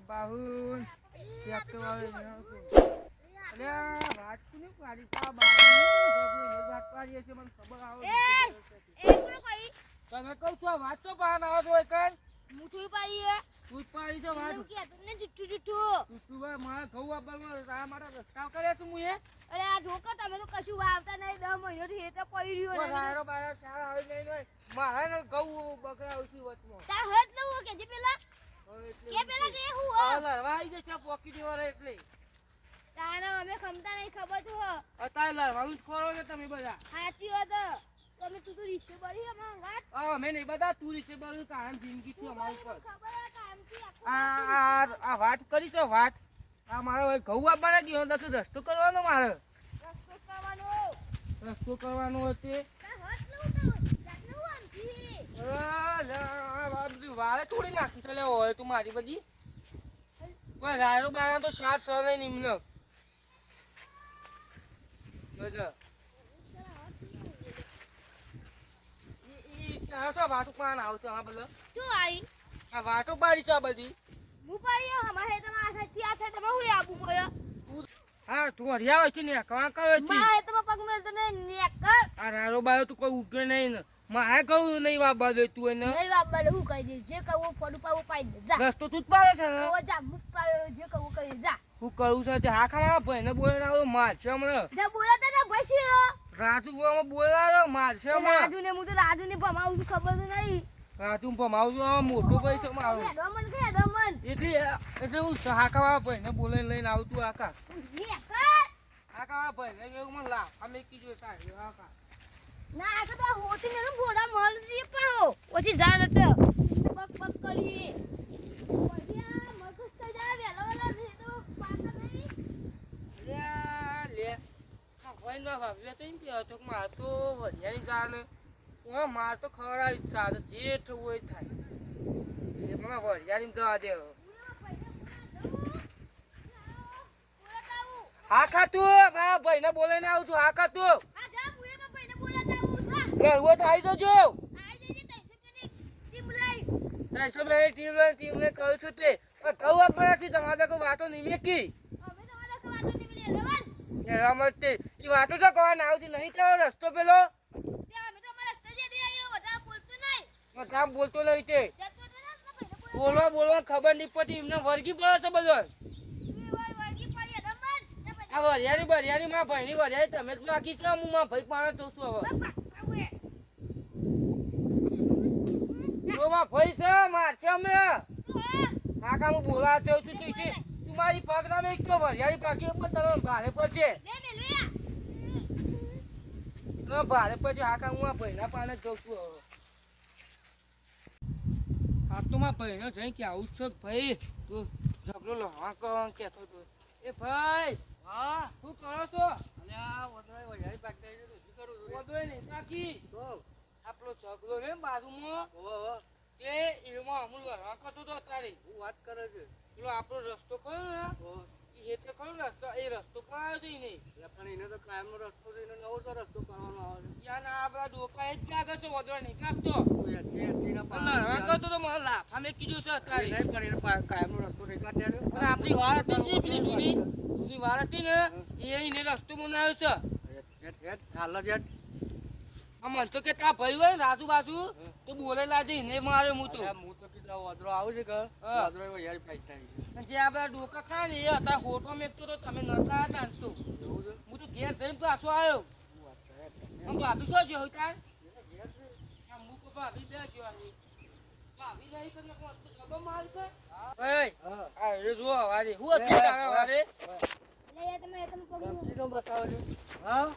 બાહુન tractor વાળો અલ્યા વાત કોની પાડી છે બાહુન વાત પાડીએ છે મને ખબર આવે એ એ કોણ કઈ તમે કહું છું વાત તો પાન આવો છો એકન મુઠું પાડી તું પાડી છે વાત. કે તમને જુઠ્ઠું જુઠ્ઠું. તું તું ભાઈ મારા ઘઉં આપવાનું આ મારા રસ્તા કર્યા છું હું એ અરે આ ઢોકા તમે તો કશું વાવતા નહીં મહિનો હેતે પડી રહ્યો પણ ને રાયરો બાયરો ચાર આવી નહીં મારા ઘઉં બકરા આવશે વચમાં. તાર હટ લઉં કે જે પેલા કે પેલા કે હું હો? લડવા આવી જશે પોકી દેવાના એટલે. તારા અમે ખમતા નહીં ખબર તો હો? અત્યારે લડવાનું જ ખોરો ને તમે બધા. સાચી વાત. તમે તું તો રીશે બળી અમાર વાત. આ અમે નહીં બધા તું રીસે કારણ જિંદગી છે અમારી પર ખબર હે કામથી આખો આ આ વાત કરી છે વાત. આ મારો ઘઉં આપવાના ગયો તો રસ્તો કરવાનો મારે. રસ્તો કરવાનો. રસ્તો કરવાનો તે તો વારે થોડી નાખી છે હોય તું મારી બધી રાયરો બાયરો તો શાર સર નહીં નિમ્ન તારો પાન આવશે હા બધા શું આવી આ વાટો પાડી છે આ બધી હું પડી અમારે તમારા સાથી આ છે તમે હું આબુ પડે હા તું હરિયા હોય છે ને કવા કરે છે. મારે તમે પગ મેલ તને નેકર કર આ રારો બાયો તું કોઈ ઉગે નહીં ને. મારે કહું નહીં વાપવા દે તું એને? નહીં બાબા હું કહી દે જે કહું ફોડું ઉપર પાઈ દે જા. રસ્તો તું જ પાડે છે ને? ઓ જા મુક પાડે જે કહું કહી દે, જા. હું કરું છું તે હા ખાવા ભાઈને બોલાવો મારશે હમણાં. બોલે બોલાતા તા ભસ્યો રાજુ બોલાવો બોલાવો મારશે હમણાં. રાજુ ને હું તો રાજુ ને ભમાવું છું ખબર તો નહીં. રાજુ ભમાવું છું મોટો ભાઈ છે મારો. હેડો કે હેડો એટલે એટલે હું હા ખાવા ભાઈને બોલે લઈને આવતું આકા હા ખાવા ભાઈને કેવું મને લાફ અમે કીધું સાહેબ આકા ના આ તો હોતી મેરું ભોડા મળ પાહો ઓછી એટલે. એટલે બક કરી ના માર તો જાને ખવડાવી જ જે થવું થાય. એ મને વરિયાળી જવા દે. હા ખા મારા ભાઈને બોલાઈને આવું છું. હા ખા તું થાય તો જજો ત્રણસો બે ટીમ લઈને ટીમ લઈને કહું છું તે. પણ કહું આપવાના છે તમારે કોઈ વાતો નહીં મેકી એના માટે એ વાતો તો કોણ આવશે? નહીં તો રસ્તો પેલો. કામ બોલતો નહીં તે. બોલવા બોલવા ખબર નહીં પડતી એમને વર્ગી પડે છે બધો. આ વરિયાળી બરિયાળી માં ભાઈની વરિયાળી તમે જ નાખી છે હું માં ભાઈ પાડે તો હવે? જો માં છે મારશે અમે. કામ હું બોલાવા છું તું તું મારી પગ ના મેં તો વરિયાળી પાકી પણ તને ભારે પડશે. તો ભારે હું આ ભાઈના પાને જ જઉં છું હવે. હા તો મારા ભાઈનો જઈ કે આવું છો ભાઈ? તું ઝઘડો લહવા કરવાનું કહેતો હતો એ ભાઈ હા? શું કરો છો? અલ્યા વડરાય વઢાઈ પાકતા શું કરું વધોય નહીં તો આપણો ઝઘડો ને બાજુમાં. તે એમાં અમુલ લડવા કરતો હતો અત્યારે. હું વાત કરે છે. પેલો આપણો રસ્તો કયો ને એ એટલે કયો રસ્તો? એ રસ્તો કયો છે નહીં એટલે પણ એને તો કાયમનો રસ્તો છે એને નવો તો રસ્તો કરવાનો આવે છે. યાર ના આપણા ડોકા એ જ લાગે છે વધોય નહીં કાપતો. તો લડવા કરતો તો મને લાફા મેં કીધું છે અત્યારે. નહીં પણ એને કાયમનો રસ્તો નહીં કાઢ્યા છે. આપણી વાર હતી ને પેલી જૂની જૂની વાર હતી ને એ એને રસ્તો બનાવ્યો છે. હાલ જ મને તો કેટલા ભાઈ હોય ને રાજુ બાજુ? તો બોલેલા છે એને મારે હું તો. હું તો કેટલા વાદરો આવે છે કે? વાદરો વડરોય યાર પાકતા છે. જે આ બધા ડોકા ખા ને એ હતા ફોટો મેકતો તો તમે નતા હતા તો. એવું હું તો ઘેર જઈને પાછો આવ્યો? આમ ભાભી શું જોયું તાર? હું કહું ભાભી બે ગયો ભાભી નહીં માલ છે. આ એ જો હું હતું તારા ગમતીનો બતાવો? હા? છો? હા?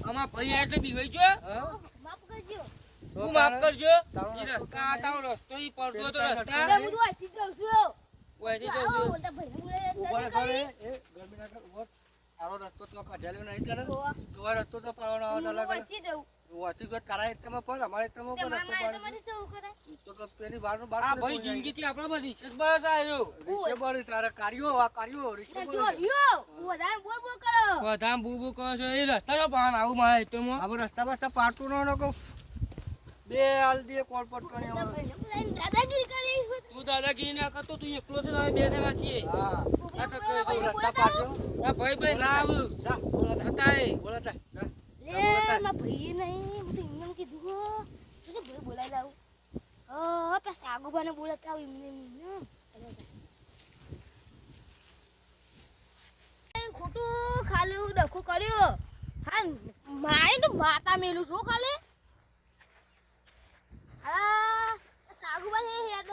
આમાં ભાઈ આ એટલે બીવાઈ ગયો? હા? તો તું માફ કરજો. રસ્તો રસ્તા રસ્તો પડતો તો કાઢેલો નહીં. રસ્તો તો પાડવાનો આવે તો અલગ અલગ વાંચી જો તારા એકતામાં પણ અમારે પણ રસ્તો પાડે. છે. તો તો પેલી આ ભાઈ. જિંદગીથી આપણા પર રિસર્ચ બસ આવ્યો રીક્ષે બળી તારા કાર્યો આ કાર્યો રીક્ષે બળી. વધારે બોલ બોલ કરો. છો. એ રસ્તાનો પાન આવું મારે તો મો હવે રસ્તા બસ્તા પાડતું ન કહું બે હાલ દે કોલ. ભાઈને બોલાવીને દાદાગીરી કરી તું દાદાગીરી ના કરતો તું એકલો છે અમે બે જણા છીએ હા. રસ્તા બોલાતા ના ભાઈ ભાઈ ના આવું. જા બોલાતા અત્યારે બોલાતા જા. લે મા ભાઈએ નહીં હું તો એમને એમ કીધું હો તો ભાઈ બોલાવી લાવું હા પાછા આગોબાને બોલાતા આવું એમને એમને ખોટું ખાલી ડખો કર્યો હા મારે તો માતા મેલું છું ખાલી હા સાગુબા છે હેડ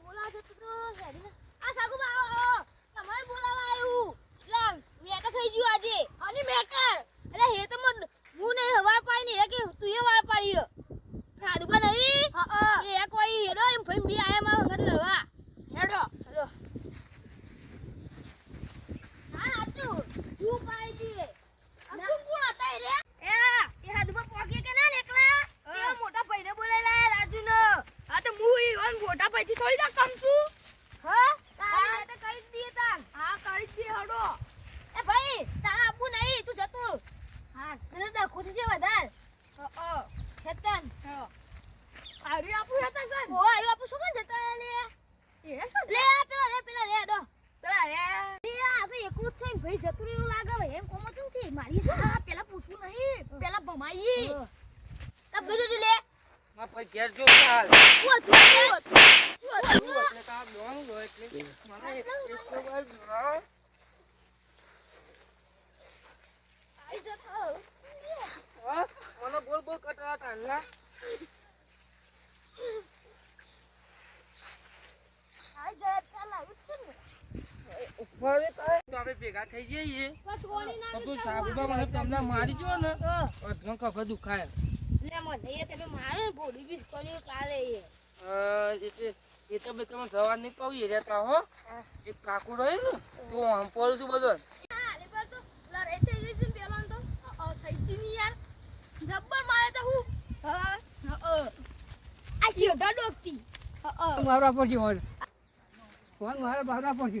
બોલાવતો તો તો હેડ ને. આ સાગુબા આવો આવો તમારે બોલાવા આવ્યું એટલે મેટર થઈ ગયું આજે અને મેટર એટલે હે તો મન હું નહીં હવાર પાઈ નહીં કે તું એ વાર પાડી સાદુબા નહીં એ એક કોઈ હેડો એમ ભાઈ બી આયા માં હંગટ લડવા હેડો હેડો હા આ તો તું પાઈ દીએ તું કોણ હતા રે એ એ સાદુબા પોકે કે ના એકલા એ મોટા ભાઈને બોલાયેલા રાજુ નો હા તો હું ઈવન મોટા ભાઈ થી થોડી ના કમ છું હા તારે તો કરી જ દીએ તાન હા કરી જ દીએ હડો એ ભાઈ તારા આપુ નહીં તું જતું હા તને ડખો છે વધાર હા હેતન આરી આપુ હેતન કન ઓ આયો આપુ શું કન જતા લે એ લે આ પેલા લે પેલા લે ડો પેલા લે એ આ તો જ છે ભાઈ જતું રહ્યું લાગે એમ કોમ હતું થી મારી શું પેલા પૂછવું નહીં પેલા ભમાઈ બીજું લે ભાઈ ઘેર જો આઈ જતો હા? મને બોલ બોલ કટરા તાંડલા આઈ જતા લાવું છે ને ફરી તો આપણે ભેગા થઈ જઈએ. બસ તો તું મને તમને મારી જો ને અધમાં ખબર દુખાય. લે મને તમે મારે ને બોડી બી કર્યું કાલે એ. અ, એ તો બે તમે જવા નહીં પાવું એ રહેતા હો. એક કાકુ રહ્યો ને તો આમ પડું છું બધો હા લે તો થઈ ગઈ છે પેલા તો. થઈ ગઈ ની યાર. જબ્બર મારે તો હું. હા હા આ શિયોડા ડોકતી હા મારા પર છે મારા પર છે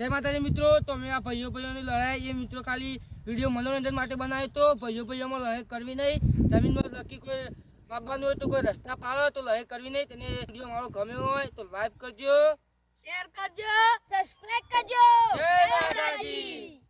જય માતાજી મિત્રો તમે આ ભાઈઓ ભાઈઓની લડાઈ એ મિત્રો ખાલી વીડિયો મનોરંજન માટે બનાવ્યો તો ભાઈઓ ભાઈઓમાં લડાઈ કરવી નહીં. જમીનમાં લખી કોઈ માપવાનું હોય તો કોઈ રસ્તા પાડો તો લડાઈ કરવી નહીં. તેને વીડિયો મારો ગમ્યો હોય તો લાઈક કરજો. શેર કરજો સબસ્ક્રાઇબ કરજો. જય માતાજી.